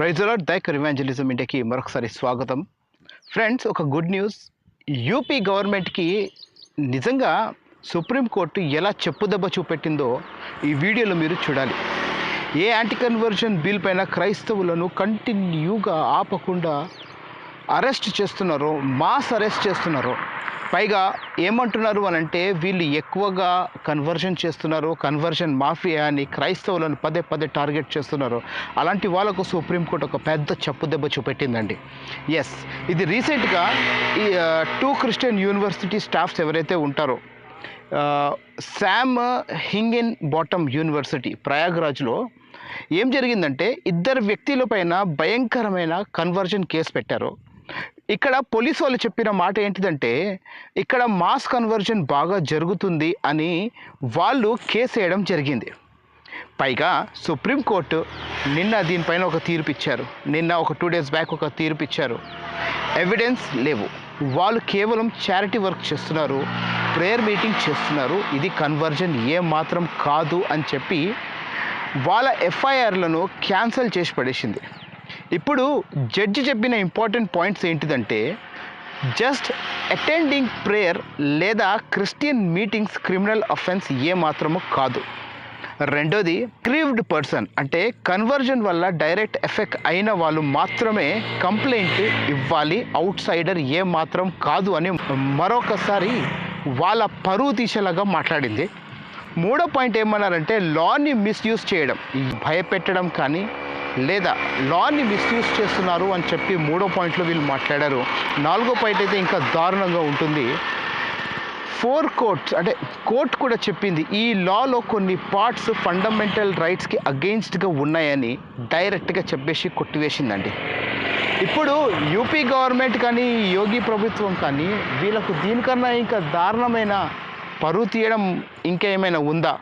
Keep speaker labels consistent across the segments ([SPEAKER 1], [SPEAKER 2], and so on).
[SPEAKER 1] ప్రైజలాడ్ దైకర్ evangelism ఇండియాకి మరొకసారి స్వాగతం. ఫ్రెండ్స్ ఒక గుడ్ న్యూస్. యూపీ గవర్నమెంట్కి నిజంగా సుప్రీంకోర్టు ఎలా చెప్పుదెబ్బ చూపెట్టిందో ఈ వీడియోలో మీరు చూడాలి. ఏ యాంటీ కన్వర్షన్ బిల్ పైన క్రైస్తవులను కంటిన్యూగా ఆపకుండా అరెస్ట్ చేస్తున్నారో మాస్ అరెస్ట్ చేస్తున్నారో పైగా ఏమంటున్నారు అని అంటే వీళ్ళు ఎక్కువగా కన్వర్షన్ చేస్తున్నారు కన్వర్షన్ మాఫియా అని క్రైస్తవులను పదే పదే టార్గెట్ చేస్తున్నారు. అలాంటి వాళ్ళకు సుప్రీంకోర్టు ఒక పెద్ద చెప్పు దెబ్బ చూపెట్టిందండి. ఎస్ ఇది రీసెంట్గా ఈ టూ క్రిస్టియన్ యూనివర్సిటీ స్టాఫ్స్ ఎవరైతే ఉంటారో శామ్ హింగిన్ బాటమ్ యూనివర్సిటీ ప్రయాగ్రాజ్లో ఏం జరిగిందంటే ఇద్దరు వ్యక్తుల పైన భయంకరమైన కన్వర్జన్ కేసు పెట్టారు. ఇక్కడ పోలీసు వాళ్ళు చెప్పిన మాట ఏంటిదంటే ఇక్కడ మాస్ కన్వర్జన్ బాగా జరుగుతుంది అని వాళ్ళు కేసు వేయడం జరిగింది. పైగా సుప్రీంకోర్టు నిన్న దీనిపైన ఒక తీర్పు ఇచ్చారు. నిన్న ఒక టూ డేస్ బ్యాక్ ఒక తీర్పు ఇచ్చారు. ఎవిడెన్స్ లేవు. వాళ్ళు కేవలం చారిటీ వర్క్ చేస్తున్నారు. ప్రేయర్ మీటింగ్ చేస్తున్నారు. ఇది కన్వర్జన్ ఏ మాత్రం కాదు అని చెప్పి వాళ్ళ ఎఫ్ఐఆర్లను క్యాన్సిల్ చేసి పడేసింది. ఇప్పుడు జడ్జి చెప్పిన ఇంపార్టెంట్ పాయింట్స్ ఏంటిదంటే జస్ట్ అటెండింగ్ ప్రేయర్ లేదా క్రిస్టియన్ మీటింగ్స్ క్రిమినల్ అఫెన్స్ ఏ మాత్రము కాదు. రెండోది క్రీవ్డ్ పర్సన్ అంటే కన్వర్జన్ వల్ల డైరెక్ట్ ఎఫెక్ట్ అయిన వాళ్ళు మాత్రమే కంప్లైంట్ ఇవ్వాలి అవుట్ సైడర్ ఏ మాత్రం కాదు అని మరొకసారి వాళ్ళ పరువు తీసేలాగా మాట్లాడింది. మూడో పాయింట్ ఏమన్నారంటే లాని మిస్యూజ్ చేయడం భయపెట్టడం కానీ లేదా లాని మిస్యూజ్ చేస్తున్నారు అని చెప్పి మూడో పాయింట్లో వీళ్ళు మాట్లాడారు. నాలుగో పాయింట్ అయితే ఇంకా దారుణంగా ఉంటుంది. ఫోర్ కోర్ట్స్ అంటే కోర్ట్ కూడా చెప్పింది ఈ లాలో కొన్ని పార్ట్స్ ఫండమెంటల్ రైట్స్కి అగెయిన్స్ట్గా ఉన్నాయని డైరెక్ట్గా చెప్పేసి కొట్టివేసిందండి. ఇప్పుడు యూపీ గవర్నమెంట్ కానీ యోగి ప్రభుత్వం కానీ వీళ్ళకు దీనికన్నా ఇంకా దారుణమైన పరువు తీయడం ఇంకా ఏమైనా ఉందా?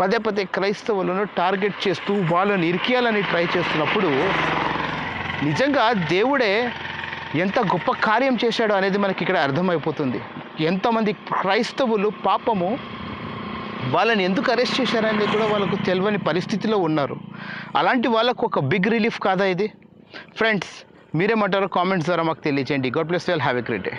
[SPEAKER 1] పదే పదే క్రైస్తవులను టార్గెట్ చేస్తూ వాళ్ళని ఇరికేయాలని ట్రై చేస్తున్నప్పుడు నిజంగా దేవుడే ఎంత గొప్ప కార్యం చేశాడో అనేది మనకి ఇక్కడ అర్థమైపోతుంది. ఎంతమంది క్రైస్తవులు పాపము వాళ్ళని ఎందుకు అరెస్ట్ చేశారనేది కూడా వాళ్ళకు తెలియని పరిస్థితిలో ఉన్నారు. అలాంటి వాళ్ళకు ఒక బిగ్ రిలీఫ్ కాదా ఇది? ఫ్రెండ్స్ మీరేమంటారో కామెంట్స్ ద్వారా మాకు తెలియజేయండి God bless we'll have a great day